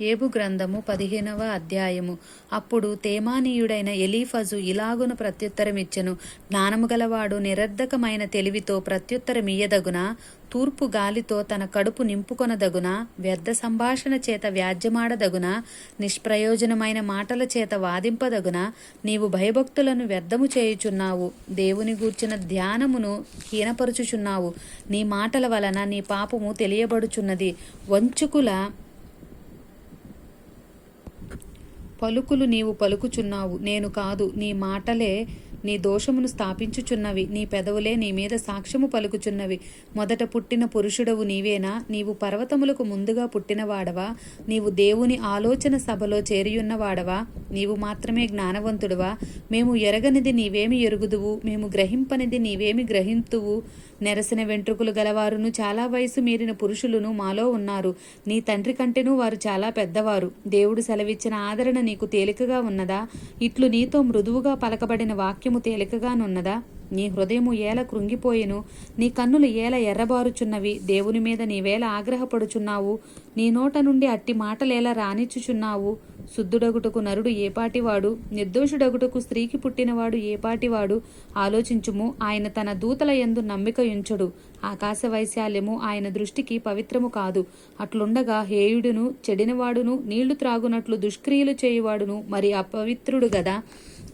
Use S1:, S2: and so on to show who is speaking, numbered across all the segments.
S1: ఏబు గ్రంథము పదిహేనవ అధ్యాయము. అప్పుడు తేమానీయుడైన ఎలీఫజు ఇలాగున ప్రత్యుత్తరమిచ్చెను. జ్ఞానము గలవాడు నిరర్ధకమైన తెలివితో ప్రత్యుత్తరమియ్యదగున? తూర్పు గాలితో తన కడుపు నింపుకొనదగున? వ్యర్థ సంభాషణ చేత వ్యాజ్యమాడదగున? నిష్ప్రయోజనమైన మాటల చేత వాదింపదగున? నీవు భయభక్తులను వ్యర్థము చేయుచున్నావు. దేవుని గూర్చిన ధ్యానమును హీనపరుచుచున్నావు. నీ మాటల వలన నీ పాపము తెలియబడుచున్నది. వంచుకుల పలుకులు నీవు పలుకుచున్నావు. నేను కాదు నీ మాటలే నీ దోషమును స్థాపించుచున్నవి. నీ పెదవులే నీ మీద సాక్ష్యము పలుకుచున్నవి. మొదట పుట్టిన పురుషుడవు నీవేనా? నీవు పర్వతములకు ముందుగా పుట్టినవాడవా? నీవు దేవుని ఆలోచన సభలో చేరియున్నవాడవా? నీవు మాత్రమే జ్ఞానవంతుడువా? మేము ఎరగనిది నీవేమి ఎరుగుదువు? మేము గ్రహింపనిది నీవేమి గ్రహింతువు? నెరసిన వెంట్రుకలు గలవారును చాలా వయసు మీరిన పురుషులను మాలో ఉన్నారు. నీ తండ్రి కంటేనూ వారు చాలా పెద్దవారు. దేవుడు సెలవిచ్చిన ఆదరణ నీకు తేలికగా ఉన్నదా? ఇట్లు నీతో మృదువుగా పలకబడిన వాక్యము తేలికగానున్నదా నీ హృదయము ఏల కృంగిపోయెను నీ కన్నులు ఏల ఎర్రబారుచున్నవి. దేవుని మీద నీవేల ఆగ్రహపడుచున్నావు నీ నోట నుండి అట్టి మాటలేలా రానిచ్చుచున్నావు శుద్ధుడగుటకు నరుడు ఏపాటివాడు నిర్దోషుడగుటకు స్త్రీకి పుట్టినవాడు ఏపాటివాడు ఆలోచించుము ఆయన తన దూతల యందు నమ్మిక ఉంచడు ఆకాశ వైశాల్యము ఆయన దృష్టికి పవిత్రము కాదు. అట్లుండగా హేయుడును చెడినవాడును నీళ్ళు త్రాగునట్లు దుష్క్రియలు చేయువాడును మరి అపవిత్రుడు గదా?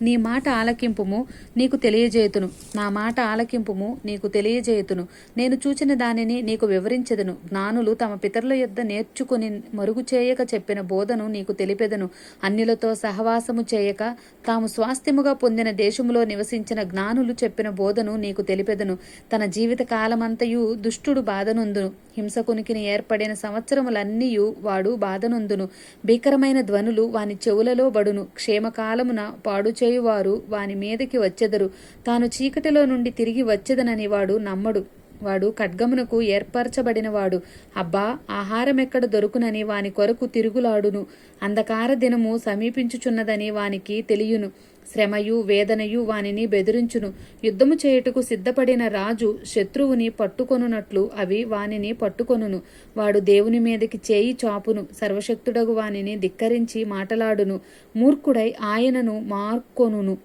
S1: నీ మాట ఆలకింపుము నీకు తెలియజేయుతును. నా మాట ఆలకింపుము నీకు తెలియజేయుతును. నేను చూచిన దానిని నీకు వివరించెదను. జ్ఞానులు తమ పితరుల యొద్ద నేర్చుకుని మరుగు చేయక చెప్పిన బోధను నీకు తెలిపెదను. అన్యులతో సహవాసము చేయక తాము స్వాస్థ్యముగా పొందిన దేశములో నివసించిన జ్ఞానులు చెప్పిన బోధను నీకు తెలిపెదను. తన జీవిత కాలమంతయు దుష్టుడు బాధనుందును హింసకునికిని ఏర్పడిన సంవత్సరములన్నీయు వాడు బాధనొందును. భీకరమైన ధ్వనులు వాని చెవులలో బడును. క్షేమకాలమున పాడుచేయువారు వాని మీదకి వచ్చెదరు. తాను చీకటిలో నుండి తిరిగి వచ్చెదనని వాడు నమ్మడు. వాడు ఖడ్గమునకు ఏర్పరచబడినవాడు. అబ్బా ఆహారం ఎక్కడ దొరుకునని వాని కొరకు తిరుగులాడును. అంధకార దినము సమీపించుచున్నదని వానికి తెలియును. శ్రమయు వేదనయు వానిని బెదిరించును. యుద్ధము చేయుటకు సిద్ధపడిన రాజు శత్రువుని పట్టుకొనున్నట్లు అవి వానిని పట్టుకొనును. వాడు దేవుని మీదకి చేయి చాపును. సర్వశక్తుడగు వానిని ధిక్కరించి మాటలాడును. మూర్ఖుడై ఆయనను మార్కొనును.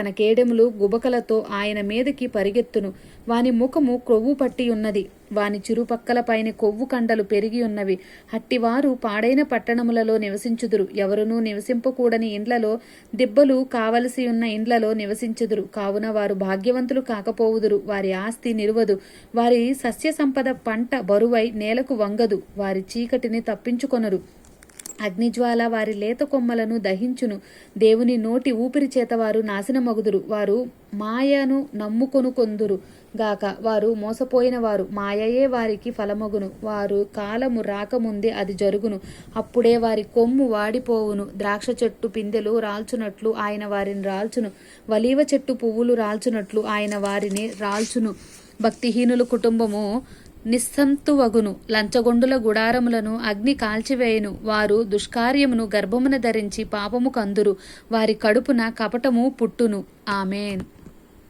S1: తన కేడెములు గుబకలతో ఆయన మీదకి పరిగెత్తును. వాని ముఖము క్రొవ్వు పట్టి ఉన్నది వాని చిరుపక్కలపైన కొవ్వు కండలు పెరిగి ఉన్నవి. హట్టివారు పాడైన పట్టణములలో నివసించుదురు. ఎవరునూ నివసింపకూడని ఇండ్లలో దిబ్బలు కావలసి ఉన్న ఇండ్లలో నివసించుదురు. కావున వారు భాగ్యవంతులు కాకపోవుదురు. వారి ఆస్తి నిలువదు. వారి సస్య సంపద పంట బరువై నేలకు వంగదు. వారి చీకటిని తప్పించుకొనరు. అగ్నిజ్వాల వారి లేత కొమ్మలను దహించును. దేవుని నోటి ఊపిరి చేత వారు నాశనమగుదురు. వారు మాయను నమ్ముకొను కొందురు గాక. వారు మోసపోయిన వారు మాయయే వారికి ఫలమగును. వారు కాలము రాకముందే అది జరుగును. అప్పుడే వారి కొమ్ము వాడిపోవును. ద్రాక్ష చెట్టు పిందెలు రాల్చునట్లు ఆయన వారిని రాల్చును. వలీవ చెట్టు పువ్వులు రాల్చునట్లు ఆయన వారిని రాల్చును. భక్తిహీనుల కుటుంబము నిస్సంతువగును. లంచగొండుల గుడారములను అగ్ని కాల్చివేయును. వారు దుష్కార్యమును గర్భమున ధరించి పాపము కందురు వారి కడుపున కపటము పుట్టును. ఆమెన్.